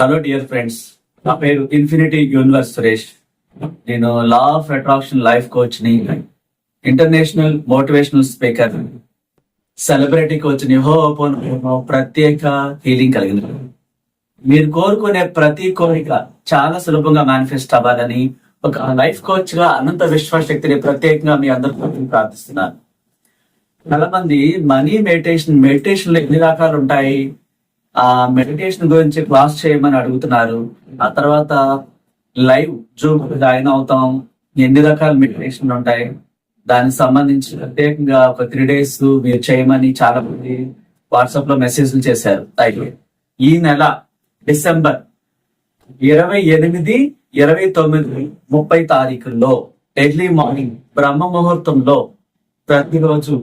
Hello dear friends నా పేరు infinity universe Suresh. నేను లా ఆఫ్ అట్రాక్షన్ లైఫ్ కోచ్ని ఇంటర్నేషనల్ మోటివేషనల్ స్పీకర్ సెలబ్రిటీ కోచ్ని హో ప్రత్యేక హీలింగ్ కలిగింది. మీరు కోరుకునే ప్రతి కోరిక చాలా సులభంగా మేనిఫెస్ట్ అవ్వాలని ఒక లైఫ్ కోచ్గా అనంత విశ్వశక్తిని ప్రత్యేకంగా మీ అందరితో ప్రార్థిస్తున్నాను. చాలా మంది మనీ మెడిటేషన్ మెడిటేషన్ ఎన్ని రకాలు ఉంటాయి? ఆ మెడిటేషన్ గురించి క్లాస్ చేయమని అడుగుతున్నారు. ఆ తర్వాత లైవ్ జూమ్ జాయిన్ అవుతాం. ఎన్ని రకాల మెడిటేషన్ ఉంటాయి? దానికి సంబంధించి ప్రత్యేకంగా ఒక త్రీ డేస్ మీరు చేయమని చాలా మంది వాట్సాప్లో మెసేజ్లు చేశారు. అయితే ఈ నెల డిసెంబర్ ఇరవై ఎనిమిది ఇరవై తొమ్మిది ముప్పై తారీఖుల్లో ఎర్లీ మార్నింగ్ బ్రహ్మ ముహూర్తంలో ప్రతిరోజు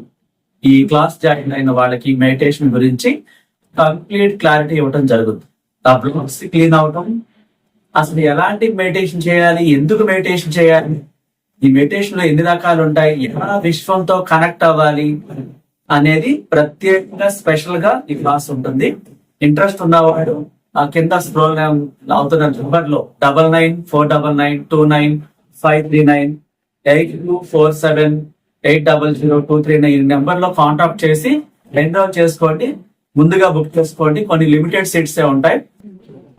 ఈ క్లాస్ జాయిన్ అయిన వాళ్ళకి మెడిటేషన్ గురించి కంప్లీట్ క్లారిటీ ఇవ్వడం జరుగుతుంది. ఆ బ్లాక్స్ క్లీన్ అవటం. అసలు ఎలాంటి మెడిటేషన్ చేయాలి? ఎందుకు మెడిటేషన్ చేయాలి? ఈ మెడిటేషన్లో ఎన్ని రకాలు ఉంటాయి? ఎలా విశ్వంతో కనెక్ట్ అవ్వాలి? అనేది ప్రత్యేకంగా స్పెషల్గా ఈ క్లాస్ ఉంటుంది. ఇంట్రెస్ట్ ఉన్నవాడు ఆ కింద స్క్రోల్ అవుతున్న నెంబర్లో double nine four double nine two nine five three nine eight two four seven eight double zero two three nine ఈ నెంబర్లో కాంటాక్ట్ చేసి ఎన్రోల్ చేసుకోండి. ముందుగా బుక్ చేసుకోండి. కొన్ని లిమిటెడ్ సీట్స్ ఏ ఉంటాయి.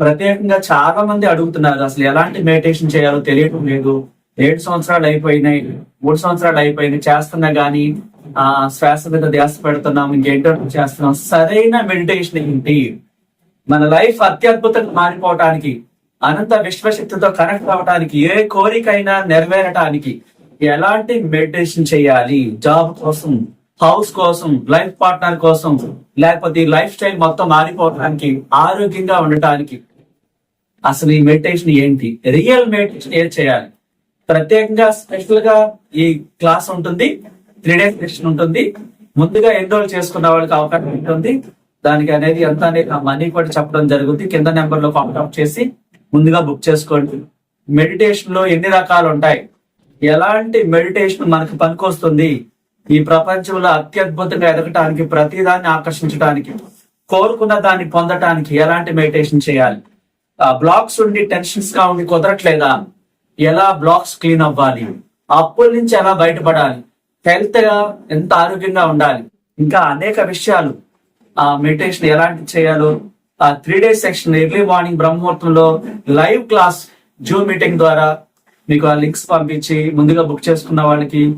ప్రత్యేకంగా చాలా మంది అడుగుతున్నారు అసలు ఎలాంటి మెడిటేషన్ చేయాలో తెలియటం లేదు. ఏడు సంవత్సరాలు అయిపోయినాయి. మూడు సంవత్సరాలు అయిపోయినాయి చేస్తున్నా గానీ ఆ శ్వాస మీద ధ్యాస పెడుతున్నాం ఇంకేంటో చేస్తున్నాం. సరైన మెడిటేషన్ ఏంటి? మన లైఫ్ అత్యద్భుతంగా మారిపోవటానికి అనంత విశ్వశక్తితో కనెక్ట్ అవ్వడానికి ఏ కోరికైనా నెరవేరటానికి ఎలాంటి మెడిటేషన్ చేయాలి? జాబ్ కోసం హౌస్ కోసం లైఫ్ పార్ట్నర్ కోసం లేకపోతే లైఫ్ స్టైల్ మొత్తం మారిపోవడానికి ఆరోగ్యంగా ఉండటానికి అసలు ఈ మెడిటేషన్ ఏంటి? రియల్ మెడిటేషన్ ఏం చేయాలి? ప్రత్యేకంగా స్పెషల్గా ఈ క్లాస్ ఉంటుంది త్రీ డేస్ సెషన్ ఉంటుంది. ముందుగా ఎన్రోల్ చేసుకున్న వాళ్ళకి అవకాశం ఉంటుంది. దానికి అనేది ఎంత అనేది మనీ కూడా చెప్పడం జరుగుతుంది. కింద నెంబర్లో కాంటాక్ట్ చేసి ముందుగా బుక్ చేసుకోండి. మెడిటేషన్లో ఎన్ని రకాలు ఉంటాయి? ఎలాంటి మెడిటేషన్ మనకు పనికొస్తుంది? ఈ ప్రపంచంలో అత్యద్భుతంగా ఎదగటానికి ప్రతిదాన్ని ఆకర్షించడానికి కోరుకున్న దాన్ని పొందటానికి ఎలాంటి మెడిటేషన్ చేయాలి? ఆ బ్లాక్స్ ఉండి టెన్షన్స్గా ఉండి కుదరట్లేదా? ఎలా బ్లాక్స్ క్లీన్ అవ్వాలి? అప్పుల నుంచి ఎలా బయటపడాలి? హెల్త్గా ఎంత ఆరోగ్యంగా ఉండాలి? ఇంకా అనేక విషయాలు. ఆ మెడిటేషన్ ఎలాంటి చేయాలో? ఆ three days section early morning బ్రహ్మముహూర్తంలో live class Zoom meeting ద్వారా మీకు ఆ లింక్స్ పంపించి ముందుగా బుక్ చేసుకున్న వాళ్ళకి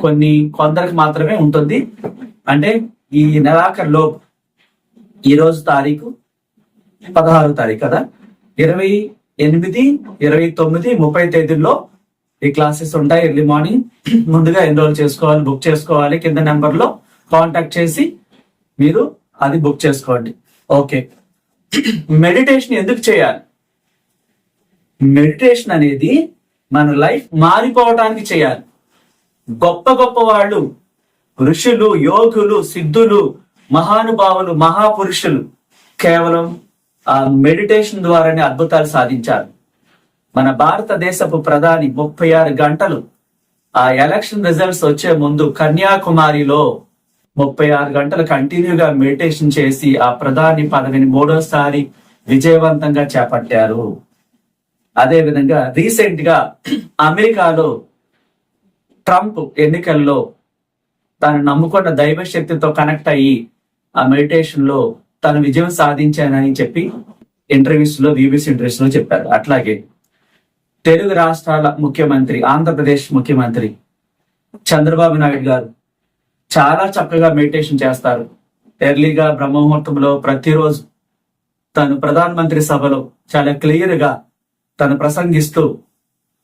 కొన్ని కొందరికి మాత్రమే ఉంటుంది. అంటే ఈ నెలాఖరులో ఈ రోజు తారీఖు పదహారు తారీఖు కదా? ఇరవై ఎనిమిది ఇరవై తొమ్మిది ముప్పై తేదీల్లో ఈ క్లాసెస్ ఉంటాయి. ఎర్లీ మార్నింగ్ ముందుగా ఎన్రోల్ చేసుకోవాలి బుక్ చేసుకోవాలి కింద నెంబర్లో కాంటాక్ట్ చేసి మీరు అది బుక్ చేసుకోండి. ఓకే. మెడిటేషన్ ఎందుకు చేయాలి? మెడిటేషన్ అనేది మన లైఫ్ మారిపోవటానికి చేయాలి. గొప్ప గొప్ప వాళ్ళు. ఋషులు యోగులు సిద్ధులు మహానుభావులు మహాపురుషులు. కేవలం ఆ మెడిటేషన్ ద్వారానే అద్భుతాలు సాధించారు. మన భారతదేశపు ప్రధాని ముప్పై ఆరు గంటలు ఆ ఎలక్షన్ రిజల్ట్స్ వచ్చే ముందు కన్యాకుమారిలో ముప్పై ఆరు గంటలు కంటిన్యూగా మెడిటేషన్ చేసి ఆ ప్రధాని పదవిని మూడోసారి విజయవంతంగా చేపట్టారు. అదేవిధంగా రీసెంట్గా అమెరికాలో ట్రంప్ ఎన్నికల్లో తను నమ్ముకున్న దైవ శక్తితో కనెక్ట్ అయ్యి ఆ మెడిటేషన్లో తను విజయం సాధించానని చెప్పి ఇంటర్వ్యూస్లో బీబీసీ ఇంటర్వ్యూస్లో చెప్పారు. అట్లాగే తెలుగు రాష్ట్రాల ముఖ్యమంత్రి ఆంధ్రప్రదేశ్ ముఖ్యమంత్రి చంద్రబాబు నాయుడు గారు చాలా చక్కగా మెడిటేషన్ చేస్తారు. ఎర్లీగా బ్రహ్మముహూర్తంలో ప్రతిరోజు తను ప్రధానమంత్రి సభలో చాలా క్లియర్గా తను ప్రసంగిస్తూ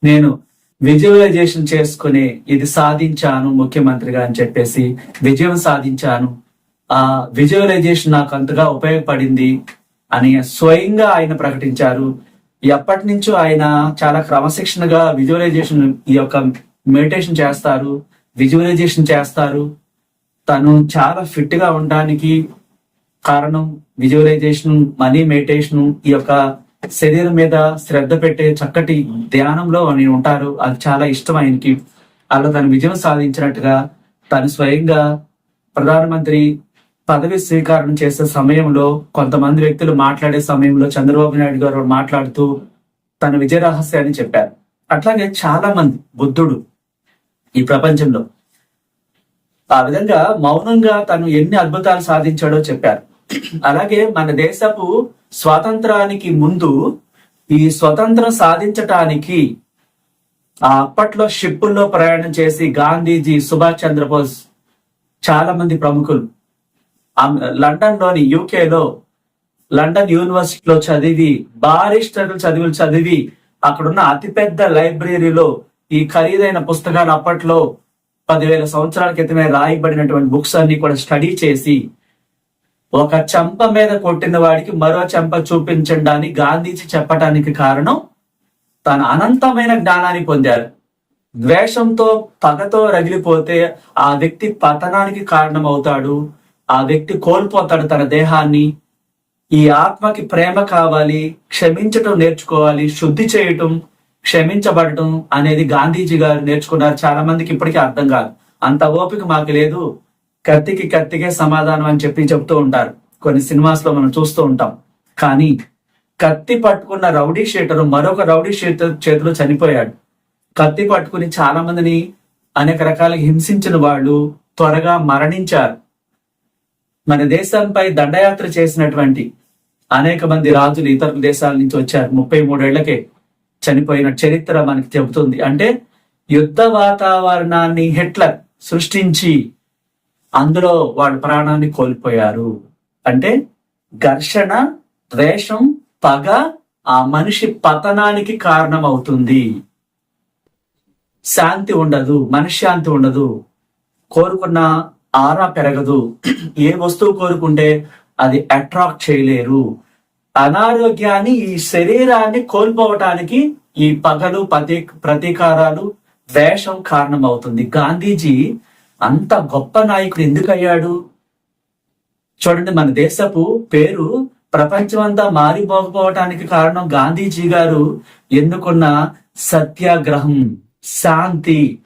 నేను విజువలైజేషన్ చేసుకుని ఇది సాధించాను ముఖ్యమంత్రిగా అని చెప్పేసి విజయం సాధించాను. ఆ విజువలైజేషన్ నాకు అంతగా ఉపయోగపడింది అని స్వయంగా ఆయన ప్రకటించారు. ఎప్పటి నుంచో ఆయన చాలా క్రమశిక్షణగా విజువలైజేషన్ ఈ యొక్క మెడిటేషన్ చేస్తారు విజువలైజేషన్ చేస్తారు. తను చాలా ఫిట్గా ఉండడానికి కారణం విజువలైజేషన్ మనీ మెడిటేషన్ ఈ యొక్క శరీరం మీద శ్రద్ధ పెట్టే చక్కటి ధ్యానంలో ఆయన ఉంటారు. అది చాలా ఇష్టం ఆయనకి. అలా తన విజయం సాధించినట్టుగా తను స్వయంగా ప్రధానమంత్రి పదవి స్వీకారం చేసే సమయంలో కొంతమంది వ్యక్తులు మాట్లాడే సమయంలో చంద్రబాబు నాయుడు గారు మాట్లాడుతూ తన విజయ రహస్యాన్ని చెప్పారు. అట్లాగే చాలా మంది బుద్ధుడు ఈ ప్రపంచంలో ఆ విధంగా మౌనంగా తను ఎన్ని అద్భుతాలు సాధించాడో చెప్పారు. అలాగే మన దేశపు స్వాతంత్రానికి ముందు ఈ స్వతంత్రం సాధించటానికి ఆ అప్పట్లో షిప్పుల్లో ప్రయాణం చేసి గాంధీజీ సుభాష్ చంద్రబోస్ చాలా మంది ప్రముఖులు. లండన్లోని యూకేలో లండన్ యూనివర్సిటీలో చదివి బారిస్టర్లు చదువులు చదివి అక్కడున్న అతిపెద్ద లైబ్రరీలో ఈ ఖరీదైన పుస్తకాలు అప్పట్లో పదివేల సంవత్సరాల క్రితమే రాయబడినటువంటి బుక్స్ అన్ని కూడా స్టడీ చేసి ఒక చెంప మీద కొట్టిన వాడికి మరో చెంప చూపించడానికి గాంధీజీ చెప్పటానికి కారణం తన అనంతమైన జ్ఞానాన్ని పొందారు. ద్వేషంతో పగతో రగిలిపోతే ఆ వ్యక్తి పతనానికి కారణమవుతాడు. ఆ వ్యక్తి కోల్పోతాడు తన దేహాన్ని. ఈ ఆత్మకి ప్రేమ కావాలి క్షమించటం నేర్చుకోవాలి శుద్ధి చేయటం క్షమించబడటం అనేది గాంధీజీ గారు నేర్చుకున్నారు. చాలా మందికి ఇప్పటికీ అర్థం కాదు. అంత ఓపిక మాకు లేదు. కత్తికి కత్తికే సమాధానం అని చెప్పి చెప్తూ ఉంటారు. కొన్ని సినిమాస్లో మనం చూస్తూ ఉంటాం. కానీ కత్తి పట్టుకున్న రౌడీ షీటరు మరొక రౌడీ షీటర్ చేతిలో చనిపోయాడు. కత్తి పట్టుకుని చాలా మందిని అనేక రకాల హింసించిన వాళ్ళు త్వరగా మరణించారు. మన దేశంపై దండయాత్ర చేసినటువంటి అనేక మంది రాజులు ఇతర దేశాల నుంచి వచ్చారు. ముప్పై మూడేళ్ళకే చనిపోయిన చరిత్ర మనకి చెబుతుంది. అంటే యుద్ధ వాతావరణాన్ని హిట్లర్ సృష్టించి అందులో వాళ్ళ ప్రాణాన్ని కోల్పోయారు. అంటే ఘర్షణ ద్వేషం పగ ఆ మనిషి పతనానికి కారణమవుతుంది. శాంతి ఉండదు మనశ్శాంతి ఉండదు. కోరుకున్న ఆరా పెరగదు. ఏ వస్తువు కోరుకుంటే అది అట్రాక్ట్ చేయలేరు. అనారోగ్యాన్ని ఈ శరీరాన్ని కోల్పోవటానికి ఈ పగలు ప్రతీ ప్రతీకారాలు ద్వేషం కారణమవుతుంది. గాంధీజీ అంత గొప్ప నాయకుడు ఎందుకు అయ్యాడు చూడండి మన దేశపు పేరు ప్రపంచమంతా మారిపోకపోవటానికి కారణం గాంధీజీ గారు ఎన్నుకున్న సత్యాగ్రహం శాంతి.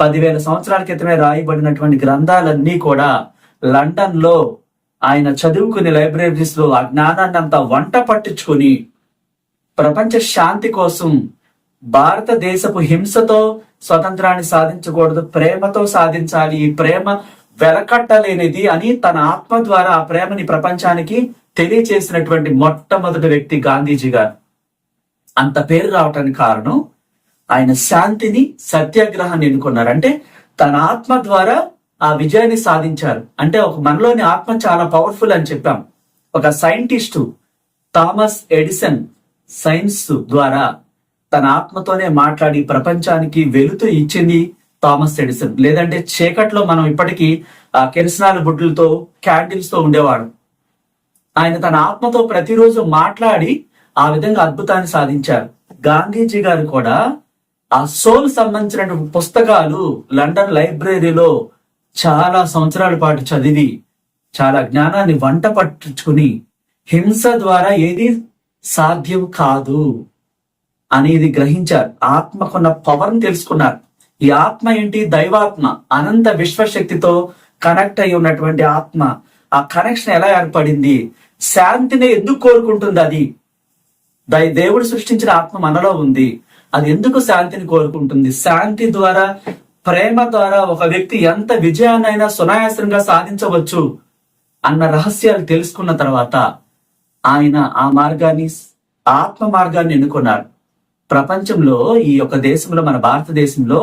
పదివేల సంవత్సరాల క్రితమే రాయబడినటువంటి గ్రంథాలన్నీ కూడా లండన్లో ఆయన చదువుకునే లైబ్రరీస్లో ఆ జ్ఞానాన్ని అంతా వంట పట్టించుకుని ప్రపంచ శాంతి కోసం భారతదేశపు హింసతో స్వతంత్రాన్ని సాధించకూడదు. ప్రేమతో సాధించాలి. ఈ ప్రేమ వెలకట్టలేనిది అని తన ఆత్మ ద్వారా ఆ ప్రేమని ప్రపంచానికి తెలియచేసినటువంటి మొట్టమొదటి వ్యక్తి గాంధీజీ గారు. అంత పేరు రావటానికి కారణం ఆయన శాంతిని సత్యాగ్రహాన్ని ఎన్నుకున్నారు. అంటే తన ఆత్మ ద్వారా ఆ విజయాన్ని సాధించారు. అంటే ఒక మనలోని ఆత్మ చాలా పవర్ఫుల్ అని చెప్పాం. ఒక సైంటిస్టు థామస్ ఎడిసన్ సైన్స్ ద్వారా తన ఆత్మతోనే మాట్లాడి ప్రపంచానికి వెలుతూ ఇచ్చింది థామస్ ఎడిసన్. లేదంటే చీకట్లో మనం ఇప్పటికీ ఆ కెరసనాల బుడ్లతో క్యాండిల్స్తో ఉండేవాడు. ఆయన తన ఆత్మతో ప్రతిరోజు మాట్లాడి ఆ విధంగా అద్భుతాన్ని సాధించారు. గాంధీజీ గారు కూడా ఆ సోల్ సంబంధించిన పుస్తకాలు లండన్ లైబ్రరీలో చాలా సంవత్సరాల పాటు చదివి చాలా జ్ఞానాన్ని వంట పట్టించుకుని హింస ద్వారా ఏది సాధ్యం కాదు. అనేది గ్రహించారు. ఆత్మకున్న పవర్ తెలుసుకున్నారు. ఈ ఆత్మ ఏంటి? దైవాత్మ. అనంత విశ్వశక్తితో కనెక్ట్ అయి ఉన్నటువంటి ఆత్మ. ఆ కనెక్షన్ ఎలా ఏర్పడింది? శాంతిని ఎందుకు కోరుకుంటుంది అది? దై దేవుడు సృష్టించిన ఆత్మ మనలో ఉంది. అది ఎందుకు శాంతిని కోరుకుంటుంది? శాంతి ద్వారా ప్రేమ ద్వారా ఒక వ్యక్తి ఎంత విజయాన్నైనా సునాయాసంగా సాధించవచ్చు అన్న రహస్యాలు తెలుసుకున్న తర్వాత ఆయన ఆ మార్గాన్ని ఆత్మ మార్గాన్ని ఎన్నుకున్నారు. ప్రపంచంలో ఈ యొక్క దేశంలో మన భారతదేశంలో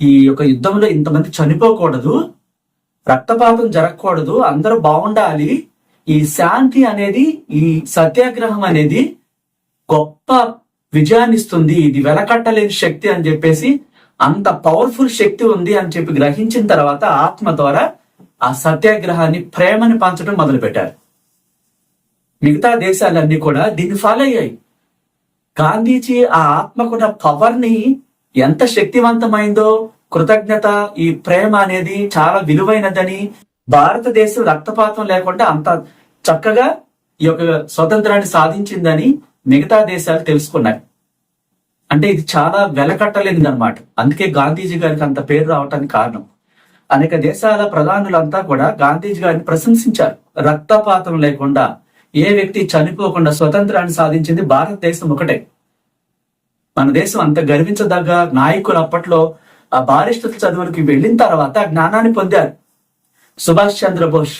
ఈ యొక్క యుద్ధంలో ఇంతమంది చనిపోకూడదు రక్తపాతం జరగకూడదు అందరూ బాగుండాలి. ఈ శాంతి అనేది ఈ సత్యాగ్రహం అనేది గొప్ప విజయాన్ని ఇస్తుంది. ఇది వెలకట్టలేని శక్తి అని చెప్పేసి అంత పవర్ఫుల్ శక్తి ఉంది అని చెప్పి గ్రహించిన తర్వాత ఆత్మ ద్వారా ఆ సత్యాగ్రహాన్ని ప్రేమని పంచడం మొదలుపెట్టారు. మిగతా దేశాలన్నీ కూడా దీన్ని ఫాలో అయ్యాయి. గాంధీజీ ఆ ఆత్మకున్న పవర్ని ఎంత శక్తివంతమైందో కృతజ్ఞత ఈ ప్రేమ అనేది చాలా విలువైనదని భారతదేశం రక్తపాతం లేకుండా అంత చక్కగా ఈ యొక్క స్వతంత్రాన్ని సాధించిందని మిగతా దేశాలు తెలుసుకున్నాయి. అంటే ఇది చాలా వెలకట్టలేనిది అనమాట అందుకే గాంధీజీ గారికి అంత పేరు రావటానికి కారణం. అనేక దేశాల ప్రధానులంతా కూడా గాంధీజీ గారిని ప్రశంసించారు. రక్తపాతం లేకుండా ఏ వ్యక్తి చనిపోకుండా స్వతంత్రాన్ని సాధించింది భారతదేశం ఒకటే. మన దేశం అంత గర్వించదగ్గ నాయకులు అప్పట్లో ఆ బారిస్టర్ చదువులకి వెళ్ళిన తర్వాత జ్ఞానాన్ని పొందారు. సుభాష్ చంద్రబోస్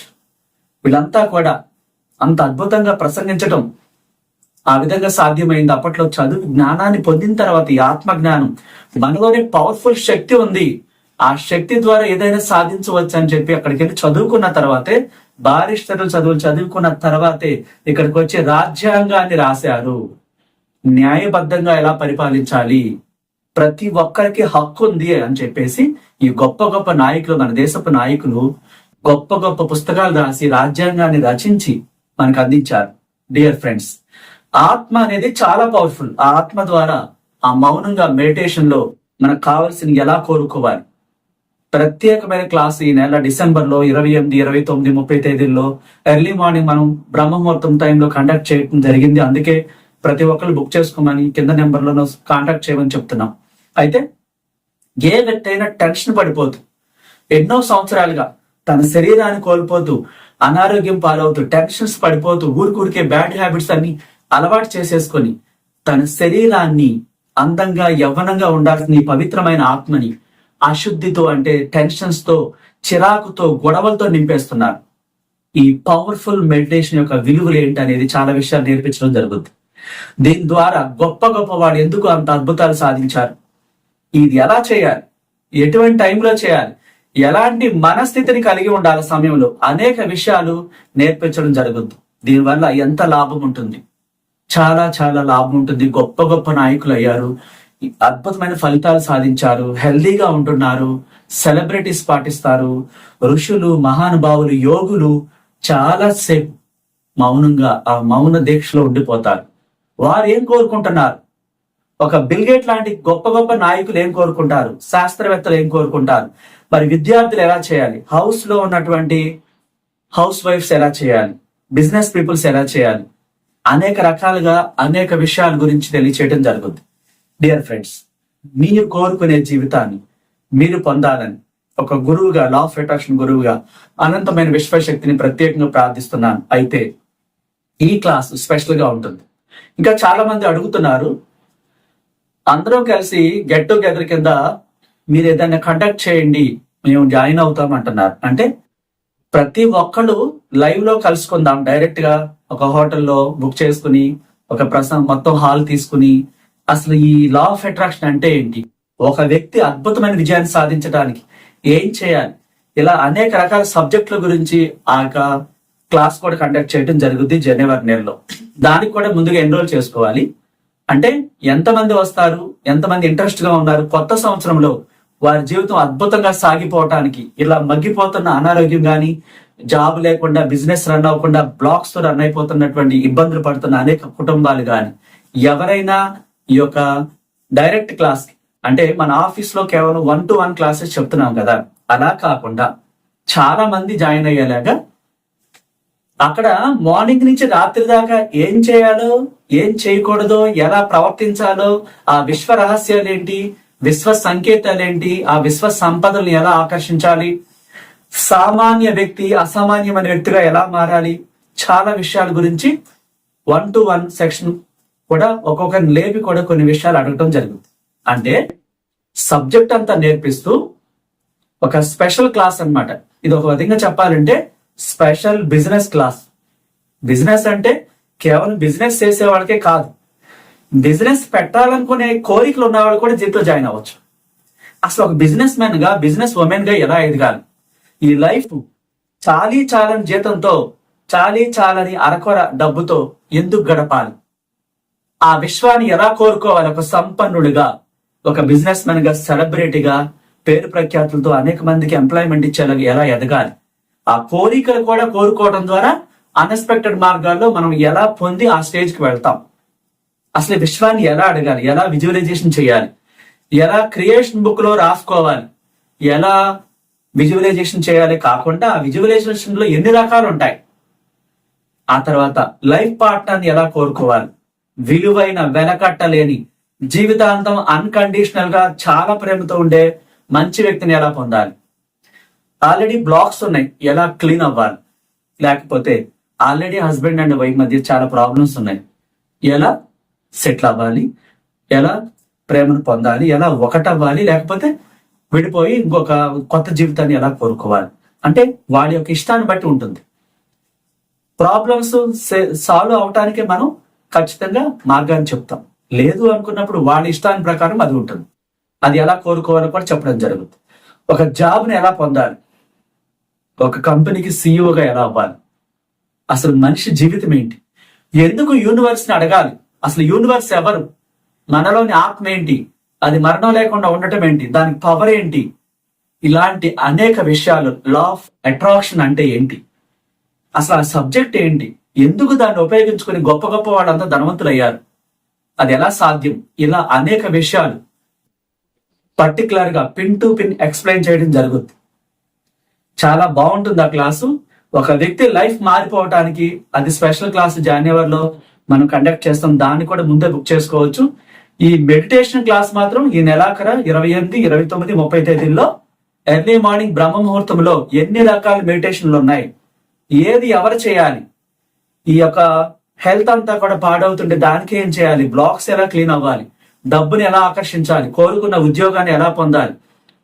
వీళ్ళంతా కూడా అంత అద్భుతంగా ప్రసంగించటం ఆ విధంగా సాధ్యమైంది. అప్పట్లో చదువు జ్ఞానాన్ని పొందిన తర్వాత ఈ ఆత్మ జ్ఞానం మనలోనే పవర్ఫుల్ శక్తి ఉంది. ఆ శక్తి ద్వారా ఏదైనా సాధించవచ్చు అని చెప్పి అక్కడికి వెళ్ళి చదువుకున్న తర్వాతే బారిస్టర్లు చదువులు చదువుకున్న తర్వాతే ఇక్కడికి వచ్చి రాజ్యాంగాన్ని రాశారు. న్యాయబద్ధంగా ఎలా పరిపాలించాలి? ప్రతి ఒక్కరికి హక్కు ఉంది అని చెప్పేసి ఈ గొప్ప గొప్ప నాయకులు మన దేశపు నాయకులు గొప్ప గొప్ప పుస్తకాలు రాసి రాజ్యాంగాన్ని రచించి మనకు అందించారు. డియర్ ఫ్రెండ్స్ ఆత్మ అనేది చాలా పవర్ఫుల్ ఆ ఆత్మ ద్వారా ఆ మౌనంగా మెడిటేషన్లో మనకు కావాల్సిన ఎలా కోరుకోవాలి? ప్రత్యేకమైన క్లాస్ ఈ నెల డిసెంబర్లో ఇరవై ఎనిమిది ఇరవై తొమ్మిది ముప్పై తేదీల్లో ఎర్లీ మార్నింగ్ మనం బ్రహ్మముహూర్తం టైంలో కండక్ట్ చేయడం జరిగింది. అందుకే ప్రతి ఒక్కరు బుక్ చేసుకోమని కింద నెంబర్లను కాంటాక్ట్ చేయమని చెప్తున్నాం. అయితే ఏ వ్యక్తి అయినా టెన్షన్ పడిపోతూ ఎన్నో సంవత్సరాలుగా తన శరీరాన్ని కోల్పోతూ అనారోగ్యం పాలవుతూ టెన్షన్స్ పడిపోతూ ఊరికూరికే బ్యాడ్ హ్యాబిట్స్ అన్ని అలవాటు చేసేసుకొని తన శరీరాన్ని అందంగా యవ్వనంగా ఉండాల్సిన ఈ పవిత్రమైన ఆత్మని అశుద్ధితో అంటే టెన్షన్స్తో చిరాకుతో గొడవలతో నింపేస్తున్నారు. ఈ పవర్ఫుల్ మెడిటేషన్ యొక్క విలువలు ఏంటి అనేది చాలా విషయాలు నేర్పించడం జరుగుతుంది. దీని ద్వారా గొప్ప గొప్ప వాళ్ళు ఎందుకు అంత అద్భుతాలు సాధించారు? ఇది ఎలా చేయాలి? ఎటువంటి టైంలో చేయాలి? ఎలాంటి మనస్థితిని కలిగి ఉండాలి సమయంలో? అనేక విషయాలు నేర్పించడం జరుగుతుంది. దీనివల్ల ఎంత లాభం ఉంటుంది? చాలా చాలా లాభం ఉంటుంది. గొప్ప గొప్ప నాయకులు అయ్యారు. అద్భుతమైన ఫలితాలు సాధించారు హెల్దీగా ఉంటున్నారు సెలబ్రిటీస్ పాటిస్తారు ఋషులు మహానుభావులు యోగులు చాలా సేపు మౌనంగా ఆ మౌన దీక్షలో ఉండిపోతారు. వారు ఏం కోరుకుంటున్నారు? ఒక బిల్గేట్ లాంటి గొప్ప గొప్ప నాయకులు ఏం కోరుకుంటారు? శాస్త్రవేత్తలు ఏం కోరుకుంటారు? మరి విద్యార్థులు ఎలా చేయాలి? హౌస్లో ఉన్నటువంటి హౌస్ వైఫ్స్ ఎలా చేయాలి? బిజినెస్ పీపుల్స్ ఎలా చేయాలి? అనేక రకాలుగా అనేక విషయాల గురించి తెలియచేయడం జరుగుతుంది. డియర్ ఫ్రెండ్స్ మీరు కోరుకునే జీవితాన్ని మీరు పొందాలని ఒక గురువుగా లా ఆఫ్ అట్రాక్షన్ గురువుగా అనంతమైన విశ్వశక్తిని ప్రత్యేకంగా ప్రార్థిస్తున్నాను. అయితే ఈ క్లాస్ స్పెషల్గా ఉంటుంది. ఇంకా చాలా మంది అడుగుతున్నారు అందరం కలిసి గెట్ టుగెదర్ కింద మీరు ఏదైనా కండక్ట్ చేయండి మేము జాయిన్ అవుతాం అంటున్నారు. అంటే ప్రతి ఒక్కళ్ళు లైవ్లో కలుసుకుందాం. డైరెక్ట్గా ఒక హోటల్లో బుక్ చేసుకుని ఒక ప్రసంగం మొత్తం హాల్ తీసుకుని అసలు ఈ లా ఆఫ్ అట్రాక్షన్ అంటే ఏంటి? ఒక వ్యక్తి అద్భుతమైన విజయాన్ని సాధించడానికి ఏం చేయాలి? ఇలా అనేక రకాల సబ్జెక్టుల గురించి ఆ యొక్క క్లాస్ కూడా కండక్ట్ చేయడం జరుగుద్ది జనవరి నెలలో. దానికి కూడా ముందుగా ఎన్రోల్ చేసుకోవాలి. అంటే ఎంతమంది వస్తారు? ఎంతమంది ఇంట్రెస్ట్గా ఉన్నారు? కొత్త సంవత్సరంలో వారి జీవితం అద్భుతంగా సాగిపోవటానికి ఇలా మగ్గిపోతున్న అనారోగ్యం కానీ జాబ్ లేకుండా బిజినెస్ రన్ అవ్వకుండా బ్లాక్స్తో రన్ అయిపోతున్నటువంటి ఇబ్బందులు పడుతున్న అనేక కుటుంబాలు కానీ ఎవరైనా ఈ యొక్క డైరెక్ట్ క్లాస్ అంటే మన ఆఫీస్లో కేవలం వన్ టు వన్ క్లాసెస్ చెప్తున్నాం కదా. అలా కాకుండా చాలా మంది జాయిన్ అయ్యేలాగా అక్కడ మార్నింగ్ నుంచి రాత్రి దాకా ఏం చేయాలో ఏం చేయకూడదో ఎలా ప్రవర్తించాలో ఆ విశ్వ రహస్యాలు ఏంటి విశ్వ సంకేతాలు ఏంటి ఆ విశ్వ సంపదలను ఎలా ఆకర్షించాలి సామాన్య వ్యక్తి అసామాన్యమైన వ్యక్తిగా ఎలా మారాలి చాలా విషయాల గురించి వన్ టు వన్ సెక్షన్ కూడా ఒక్కొక్కరిని లేపి కూడా కొన్ని విషయాలు అడగటం జరిగింది. అంటే సబ్జెక్ట్ అంతా నేర్పిస్తూ ఒక స్పెషల్ క్లాస్ అన్నమాట. ఇది ఒక విధంగా చెప్పాలంటే స్పెషల్ బిజినెస్ క్లాస్. బిజినెస్ అంటే కేవలం బిజినెస్ చేసే వాళ్ళకే కాదు. బిజినెస్ పెట్టాలనుకునే కోరికలు ఉన్నవాళ్ళు కూడా దీంట్లో జాయిన్ అవ్వచ్చు. అసలు ఒక బిజినెస్ మ్యాన్గా బిజినెస్ ఉమెన్గా ఎలా ఎదగాలి? ఈ లైఫ్ చాలీ చాలని జీతంతో చాలీ చాలని అరకొర డబ్బుతో ఎందుకు గడపాలి? ఆ విశ్వాన్ని ఎలా కోరుకోవాలి? ఒక సంపన్నుడిగా ఒక బిజినెస్ మెన్గా సెలబ్రిటీగా పేరు ప్రఖ్యాతులతో అనేక మందికి ఎంప్లాయ్మెంట్ ఇచ్చేలా ఎలా ఎదగాలి? ఆ కోరికలు కూడా కోరుకోవడం ద్వారా అన్ఎక్స్పెక్టెడ్ మార్గాల్లో మనం ఎలా పొంది ఆ స్టేజ్కి వెళ్తాం? అసలు విశ్వాన్ని ఎలా అడగాలి? ఎలా విజువలైజేషన్ చేయాలి? ఎలా క్రియేషన్ బుక్లో రాసుకోవాలి? ఎలా విజువలైజేషన్ చేయాలి? కాకుండా ఆ విజువలైజేషన్లో ఎన్ని రకాలు ఉంటాయి? ఆ తర్వాత లైఫ్ పార్ట్నర్ ఎలా కోరుకోవాలి? విలువైన వెనకట్టలేని జీవితాంతం అన్కండిషనల్గా చాలా ప్రేమతో ఉండే మంచి వ్యక్తిని ఎలా పొందాలి? ఆల్రెడీ బ్లాక్స్ ఉన్నాయి. ఎలా క్లీన్ అవ్వాలి? లేకపోతే ఆల్రెడీ హస్బెండ్ అండ్ వైఫ్ మధ్య చాలా ప్రాబ్లమ్స్ ఉన్నాయి. ఎలా సెటిల్ అవ్వాలి? ఎలా ప్రేమను పొందాలి? ఎలా ఒకటవ్వాలి? లేకపోతే విడిపోయి ఇంకొక కొత్త జీవితాన్ని ఎలా కోరుకోవాలి? అంటే వాడి యొక్క ఇష్టాన్ని బట్టి ఉంటుంది. ప్రాబ్లమ్స్ సాల్వ్ అవటానికి మనం ఖచ్చితంగా మార్గాన్ని చెప్తాం. లేదు అనుకున్నప్పుడు వాడి ఇష్టాన్ని ప్రకారం అది ఉంటుంది. అది ఎలా కోరుకోవాలో కూడా చెప్పడం జరుగుతుంది. ఒక జాబ్ని ఎలా పొందాలి? ఒక కంపెనీకి సీఈఓగా ఎలా అవ్వాలి? అసలు మనిషి జీవితం ఏంటి? ఎందుకు యూనివర్స్ని అడగాలి? అసలు యూనివర్స్ ఎవరు? మనలోని ఆత్మ ఏంటి? అది మరణం లేకుండా ఉండటం ఏంటి? దానికి పవర్ ఏంటి? ఇలాంటి అనేక విషయాలు లా ఆఫ్ అట్రాక్షన్ అంటే ఏంటి? అసలు ఆ సబ్జెక్ట్ ఏంటి? ఎందుకు దాన్ని ఉపయోగించుకుని గొప్ప గొప్ప వాళ్ళంతా ధనవంతులయ్యారు? అది ఎలా సాధ్యం? ఇలా అనేక విషయాలు పర్టికులర్గా పిన్ టు పిన్ ఎక్స్ప్లెయిన్ చేయడం జరుగుద్ది. చాలా బాగుంటుంది ఆ క్లాసు. ఒక వ్యక్తి లైఫ్ మారిపోవటానికి అది స్పెషల్ క్లాస్ జనవరిలో మనం కండక్ట్ చేస్తాం. దాన్ని కూడా ముందే బుక్ చేసుకోవచ్చు. ఈ మెడిటేషన్ క్లాస్ మాత్రం ఈ నెలాఖర ఇరవై ఎనిమిది ఇరవై తొమ్మిది ముప్పై తేదీల్లో ఎర్లీ మార్నింగ్ బ్రహ్మ ముహూర్తంలో ఎన్ని రకాల మెడిటేషన్లు ఉన్నాయి? ఏది ఎవరు చేయాలి? ఈ యొక్క హెల్త్ అంతా కూడా పాడవుతుంటే దానికి ఏం చేయాలి? బ్లాక్స్ ఎలా క్లీన్ అవ్వాలి? డబ్బుని ఎలా ఆకర్షించాలి? కోరుకున్న ఉద్యోగాన్ని ఎలా పొందాలి?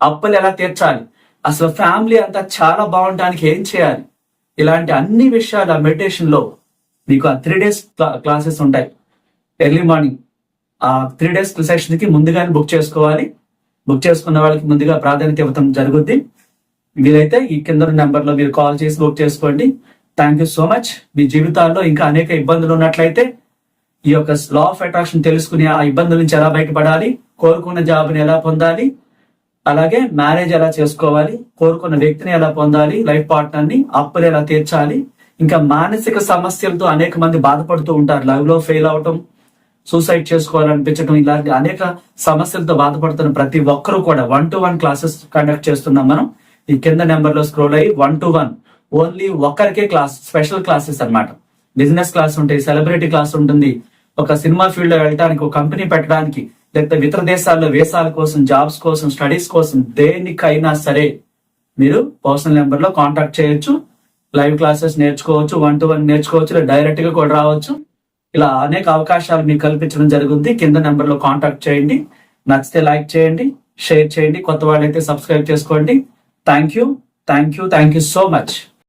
అప్పులు ఎలా తీర్చాలి? అసలు ఫ్యామిలీ అంతా చాలా బాగుండడానికి ఏం చేయాలి? ఇలాంటి అన్ని విషయాలు ఆ మెడిటేషన్లో మీకు ఆ త్రీ డేస్ క్లాసెస్ ఉంటాయి. ఎర్లీ మార్నింగ్ ఆ త్రీ డేస్ సెషన్కి ముందుగానే బుక్ చేసుకోవాలి. బుక్ చేసుకున్న వాళ్ళకి ముందుగా ప్రాధాన్యత ఇవ్వడం జరుగుద్ది. వీలైతే ఈ కింద నెంబర్లో మీరు కాల్ చేసి బుక్ చేసుకోండి. థ్యాంక్ యూ సో మచ్ మీ జీవితాల్లో ఇంకా అనేక ఇబ్బందులు ఉన్నట్లయితే ఈ యొక్క లా ఆఫ్ అట్రాక్షన్ తెలుసుకుని ఆ ఇబ్బందుల నుంచి ఎలా బయటపడాలి కోరుకున్న జాబ్ని ఎలా పొందాలి అలాగే మ్యారేజ్ ఎలా చేసుకోవాలి కోరుకున్న వ్యక్తిని ఎలా పొందాలి లైఫ్ పార్ట్నర్ని అప్పులు ఎలా తీర్చాలి ఇంకా మానసిక సమస్యలతో అనేక మంది బాధపడుతూ ఉంటారు. లైవ్లో ఫెయిల్ అవటం సూసైడ్ చేసుకోవాలనిపించడం ఇలాంటి అనేక సమస్యలతో బాధపడుతున్న ప్రతి ఒక్కరూ కూడా one to one classes conduct చేస్తున్నాం మనం. ఈ కింద నెంబర్లో స్క్రోల్ అయ్యి వన్ టు వన్ ఓన్లీ ఒక్కరికే క్లాస్ స్పెషల్ క్లాసెస్ అన్నమాట. బిజినెస్ క్లాస్ ఉంటాయి సెలబ్రిటీ క్లాస్ ఉంటుంది. ఒక సినిమా ఫీల్డ్లో వెళ్ళడానికి ఒక కంపెనీ పెట్టడానికి లేకపోతే ఇతర దేశాల్లో వేసాల కోసం జాబ్స్ కోసం స్టడీస్ కోసం దేనికైనా సరే మీరు పర్సనల్ నెంబర్లో కాంటాక్ట్ చేయొచ్చు. లైవ్ క్లాసెస్ నేర్చుకోవచ్చు వన్ టు వన్ నేర్చుకోవచ్చు లేదా డైరెక్ట్గా కూడా రావచ్చు. ఇలా అనేక అవకాశాలు మీకు కల్పించడం జరుగుతుంది కింద నెంబర్లో కాంటాక్ట్ చేయండి. నచ్చితే లైక్ చేయండి షేర్ చేయండి. కొత్త వాళ్ళైతే సబ్స్క్రైబ్ చేసుకోండి. Thank you thank you thank you so much.